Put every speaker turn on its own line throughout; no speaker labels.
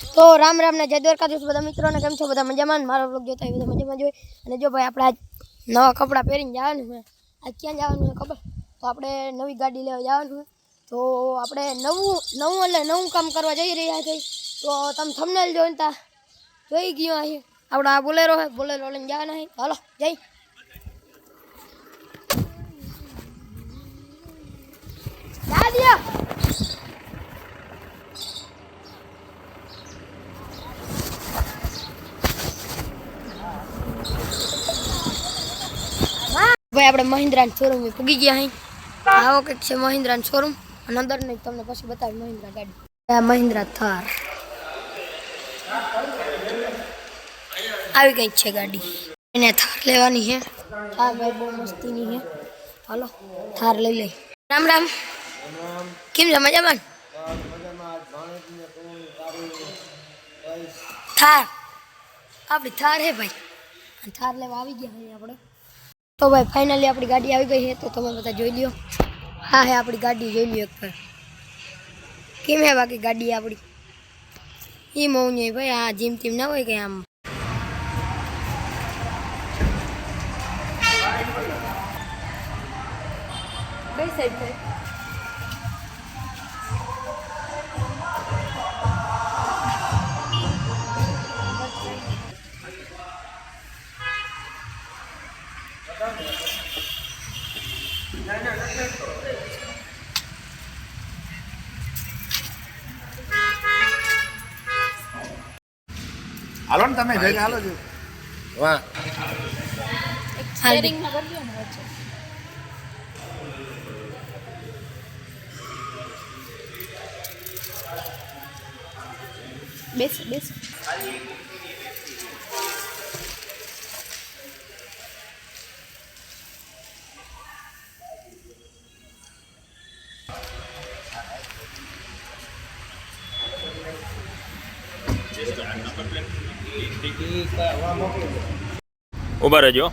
તો રામ રામ ને જય દ્વારકાધીશ બધા મિત્રોને, કેમ છો બધા મજામાં? મારો બ્લોગ જોતા હોય બધા મજામાં જોઈએ અને જો ભાઈ આપણે આજ નવા કપડાં પહેરીને જવાનું હોય આજ ક્યાં જવાનું હોય ખબર? તો આપણે નવી ગાડી લેવા જવાનું હોય તો આપણે નવું નવું એટલે નવું કામ કરવા જઈ રહ્યા છીએ. તો તમે થમનેલ તા, જોઈ ગયો અહીં આપણે આ બોલેરો હોય બોલેરો લઈને જવાના છે. હાલો, જઈ. જા આપણે મહિન્દ્રાનો શોરૂમ પૂગી ગયા અહીં આવો કંઈક છે મહિન્દ્રાનો શોરૂમ અને અંદર નહીં તમને પછી બતાવી મહિન્દ્રા ગાડી. આ મહિન્દ્રા થાર. આવી કંઈક છે ગાડી. એને થાર લેવાની છે. થાર ભાઈ બહુ મસ્તીની છે. હાલો, થાર લઈ લઈ. રામ રામ. કેમ છે? મજામાં? ને? થાર. આપણી થાર હે ભાઈ. અને થાર લેવા આવી ગયા અહીં આપણે. તો ભાઈ ફાઇનલી આપણી ગાડી આવી ગઈ છે, તો તમે બધા જોઈ લ્યો. હા, હે, આપણી ગાડી જોઈ લ્યો એકવાર. કેમ હે બાકી ગાડી આપણી? એ મૌન નહીં ભાઈ, આ જીમ તીમ ના હોય કે આમ.
કઈ સાઈડ થાય
હાલો ને તમે જઈને હાલો છો વાહ.
બેસ બેસ.
ઊભા રહેજો.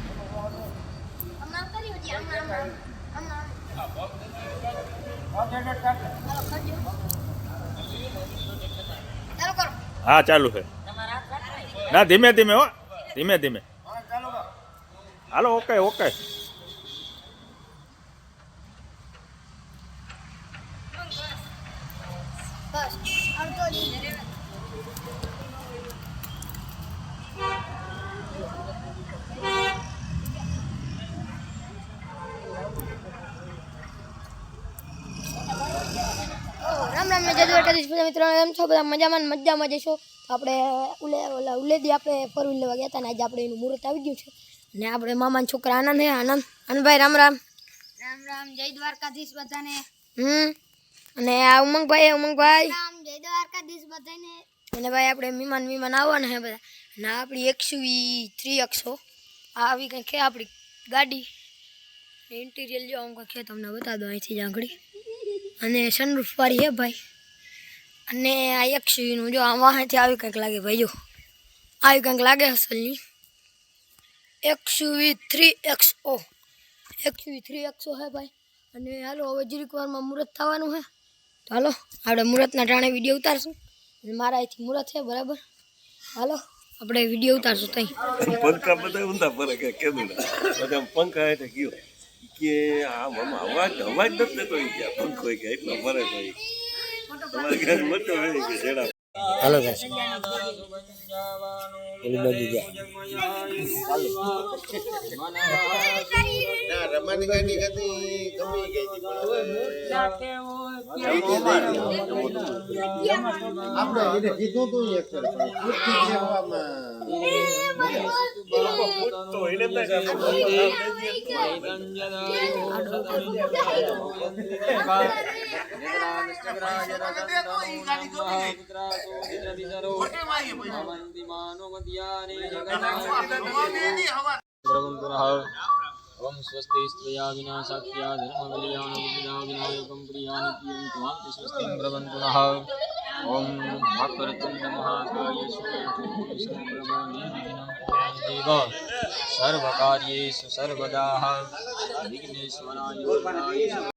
હા ચાલુ છે. ના ધીમે ધીમે હો. ધીમે ધીમે. Hello okay okay.
રામ જય બધા મિત્રો એમ છો બધા મજામાં મજામાં જઈશું આપણે ઉલે ઓલા ઉલેદી આપણે ફોર વ્હીલ લેવા ગયા હતા ને આજે આપણે એનું મુહૂર્ત આવી ગયું છે. અને આપણે મામાના છોકરા આનંદ હે આનંદ. આનંદભાઈ રામ રામ.
રામ રામ જય દ્વારકાધીશ બધાને.
હમ. અને આ ઉમંગભાઈ ઉમંગભાઈ.
રામ જય દ્વારકાધીશ બધાને.
અને ભાઈ આપણે મીમાન મીમાન આવવાના હે બધા. અને આપણી એકસો થ્રી એકસો. આવી કંઈક છે આપણી ગાડી? ઇન્ટિરિયર જો આમ કંઈક છે તમને બતા દો અહીંથી જ આંગળી. અને સનરૂફ વાળી છે ભાઈ. અને આ એક્સયુવીનું જો આ વાહનથી આવી કંઈક લાગે ભાઈ, જો. આવી કંઈક લાગે અસલની. XUV three X O XUV three XO હે ભાઈ. અને હાલો, હવે જરીક વારમાં મુહૂર્ત થવાનું હે. તો હાલો, આપણે મુહૂર્તના ટાણે વીડિયો ઉતારશું. મારા અહીંથી મુહૂર્ત છે બરાબર? હાલો, આપણે વીડિયો ઉતારશું તઈ.
પંખા બધા ઊંધા ફરે કે બધા પંખા એટલે ગયો. કે આમ અવાજ અવાજ નથી થતો કે પંખ પંખો ગયા એટલો તો ઈ. તમારે ઘર મોટો હોય કે જેડા
હાલો ગાઈસ ઓલી બાજુ હતી આપણે કીધું તું એક ફેર,
ओम स्वस्ति स्त्रिया विना साख्या धर्मवल्यान विद्या विनायकं प्रियानित्यं त्वां स्वस्तिं प्रवन्तुनः ॐ महाकर्तुन्दमहाकायेषु सर्वकार्येषु सर्वदाः विघ्नेश्वराय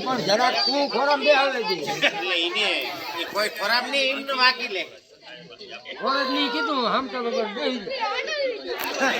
પણ જરાક તું ખોરાક બે આવે છે
કોઈ ખરાબ નહીં એમ તો વાકી લે.
ખોરાક નહીં કીધું આમ તો વગર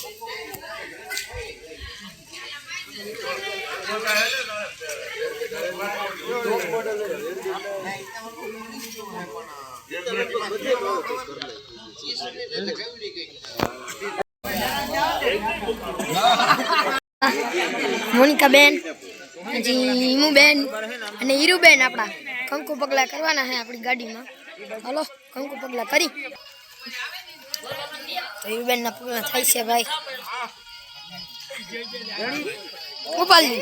મોનિકા બેન પછી ઈમુ બેન અને હીરુ આપણા કંકુ પગલા કરવાના છે આપણી ગાડીમાં. હલો, કંકુ પગલા કરી. હીરુ બેન ના પગલા થાય છે ભાઈ. ઉપાડી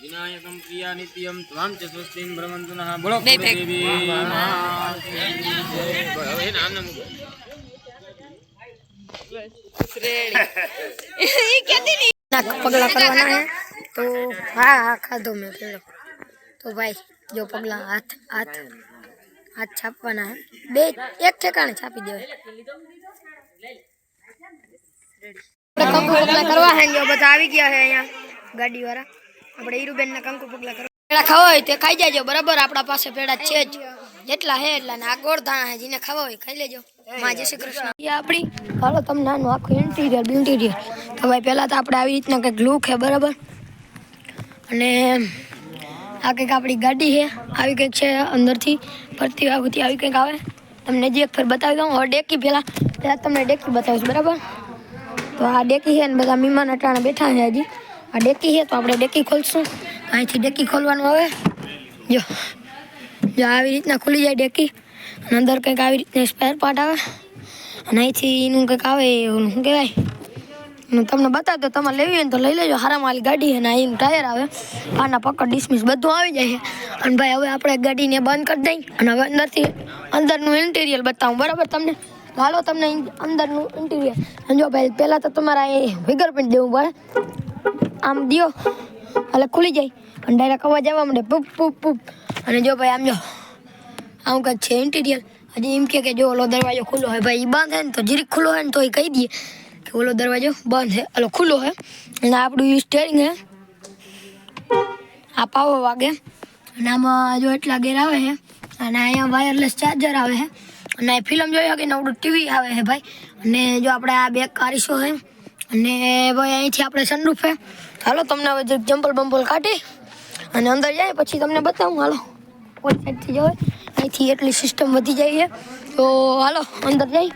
વિનાયકમ પ્રિયા નિત્યમ ત્વામ ચ સ્વસ્તિમ ભ્રમંતુ નઃ બોલો
બે પેક.
દેવી હવે નામ નામ
ના પગલા કરવાના હે તો હા હા ખાધો મેં પેલો તો ભાઈ જો પગલા હાથ હાથ હાથ છાપવાના હે બે એક ઠેકાણે છાપી દેવાય આપણે કંકુ પગલા કરવા હે જો બધા આવી ગયા હે અહીંયા. ગાડી વાળા આપણે હીરુબેન ના કંકુ પગલા કરવા. પેડા ખાવા હોય તે ખાઈ જાજો બરાબર? આપણા પાસે પેડા છે જ. જેટલા હે એટલા ને આ ગોળધાણા હે જેને ખાવા હોય ખાઈ લેજો. માં જય શ્રી કૃષ્ણ. એ આપણી હાલો તમને નાનું આખું ઇન્ટિરિયર બિન્ટિરિયર તો ભાઈ પહેલાં તો આપણે આવી રીતના કંઈક લુક છે બરાબર? અને આ કંઈક આપણી ગાડી છે આવી કંઈક છે અંદરથી ફરતી આગળથી આવી કંઈક આવે. તમને જે એક ફેર બતાવી દઉં હવે ડેકી પહેલાં પહેલાં તમને ડેકી બતાવીશ બરાબર? તો આ ડેકી છે ને બધા મહેમાન અટાણે બેઠા છે હજી. આ ડેકી છે તો આપણે ડેકી ખોલશું. અહીંથી ડેકી ખોલવાનું આવે જો જો આવી રીતના ખુલી જાય ડેકી. અને અંદર કંઈક આવી રીતના સ્પેર પાર્ટ આવે. અને અહીંથી એનું કંઈક આવે એવું શું કહેવાય? તમને બતાવ તો તમારે લેવી હોય તો લઈ લેજો. હારા મારી ગાડી છે ને એનું ટાયર આવે. આના પકડ ડિસમિસ બધું આવી જાય અને ભાઈ, હવે આપણે ગાડીને બંધ કરી દઈ અને હવે અંદરથી અંદરનું ઇન્ટિરિયર બતાવું. બરાબર તમને? હાલો તમને અંદરનું ઇન્ટિરિયર જો ભાઈ, પહેલાં તો તમારે અહીં ફિંગરપ્રિન્ટ દેવું પડે. આમ દિયો. એટલે ખુલી જાય. અને ડાયરેક્ટ અવાજ આવવા માંડે. પૂપ પૂપ પૂપ. અને જો ભાઈ, આમ જો. આવું કંઈક છે ઇન્ટિરિયર હજી એમ કે જો ઓલો દરવાજો ખુલ્લો હોય. ભાઈ બંધ હે ને તો જીરીક ખુલ્લો હોય ને તો એ કહી દઈએ કે ઓલો દરવાજો બંધ હે. ઓલો ખુલ્લો હે. અને આપણું સ્ટેરિંગ હે. આ પાવો વાગે. અને આમાં જો એટલા ગેર આવે છે અને અહીંયા વાયરલેસ ચાર્જર આવે છે અને ફિલ્મ જોઈ શકે નવડું ટીવી આવે છે ભાઈ. અને જો આપણે આ બેગ કાઢીશું છે અને ભાઈ અહીંથી આપણે સનરૂફ છે હાલો, તમને હવે જમ્પલ બમ્પલ કાઢી અને અંદર જાય, પછી તમને બતાવું. હાલો. કોઈ સાઈડથી જવાય. અહીંથી એટલી સિસ્ટમ વધી જાય છે. તો હાલો, અંદર જાય.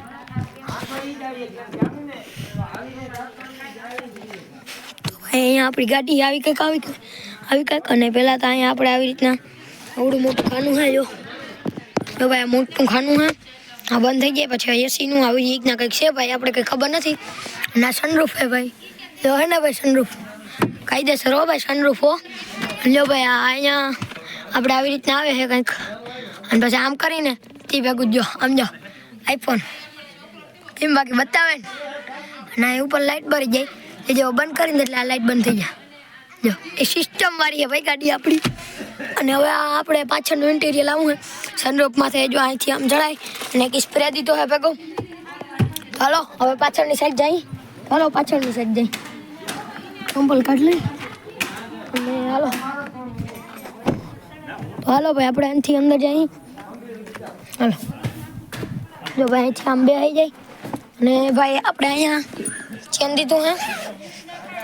અહીંયા આપણી ગાડી આવી કંઈક, આવી આવી કંઈક. અને પહેલાં તો અહીંયા આપણે આવી રીતના આવડું મોટું ખાનું છે જો. જો ભાઈ આ મોટું ખાનું હે. આ બંધ થઈ જાય, પછી એસીનું આવી રીતના કંઈક છે ભાઈ, આપણે કંઈ ખબર નથી. ના સનરૂફ છે ભાઈ. જો હે ને ભાઈ સનરૂફ કાયદેસર હો ભાઈ સનરૂફ હો. જો ભાઈ, આ અહીંયા આપણે આવી રીતના આવે છે કંઈક. અને પછી આમ કરીને તે ભેગું જ જો, આમ જો. આઈફોન એમ બાકી બતાવે ને. ના એ ઉપર લાઇટ ભરી જાય. એ જો બંધ કરીને એટલે આ લાઇટ બંધ થઈ જાય. જો, એ સિસ્ટમ વાળી છે ભાઈ ગાડી આપણી. અને હવે આપણે પાછળનું ઇન્ટિરિયર લાવવું છે સનરૂફમાંથી જો અહીંથી આમ જણાય અને એક સ્પ્રે દીધો હે ભેગો. તો હાલો, હવે પાછળની સાઈડ જઈ. હાલો, પાછળની સાઈડ જઈ. કંપલ કાઢ લઈ અને હાલો. તો હાલો ભાઈ, આપણે અહીંથી અંદર જઈ હાલો. જો ભાઈ, અહીંથી આમ બે આવી જાય. અને ભાઈ, આપણે અહીંયા ચેન દીધું હે.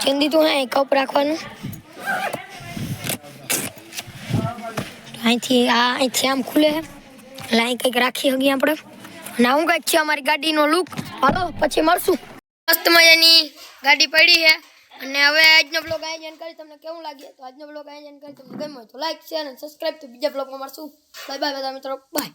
ચેન દીધું હે કપ રાખવાનું. અહીંથી આ અહીંથી આમ ખુલે એટલે અહીં કંઈક રાખી શકીએ આપણે. અને આવું કંઈક છે અમારી ગાડીનો લુક હાલો, પછી મળશું. મસ્ત મજાની ગાડી પડી છે. અને હવે આજનો બ્લોગ આયોજન કરી તમને કેવું લાગે તો આજનો બ્લોગ આયોજન કરી તમને ગમ્યો તો લાઈક શેર અને સબસ્ક્રાઈબ તો બીજા બ્લોગમાં મળશું. બાય બાય બધા મિત્રો. બાય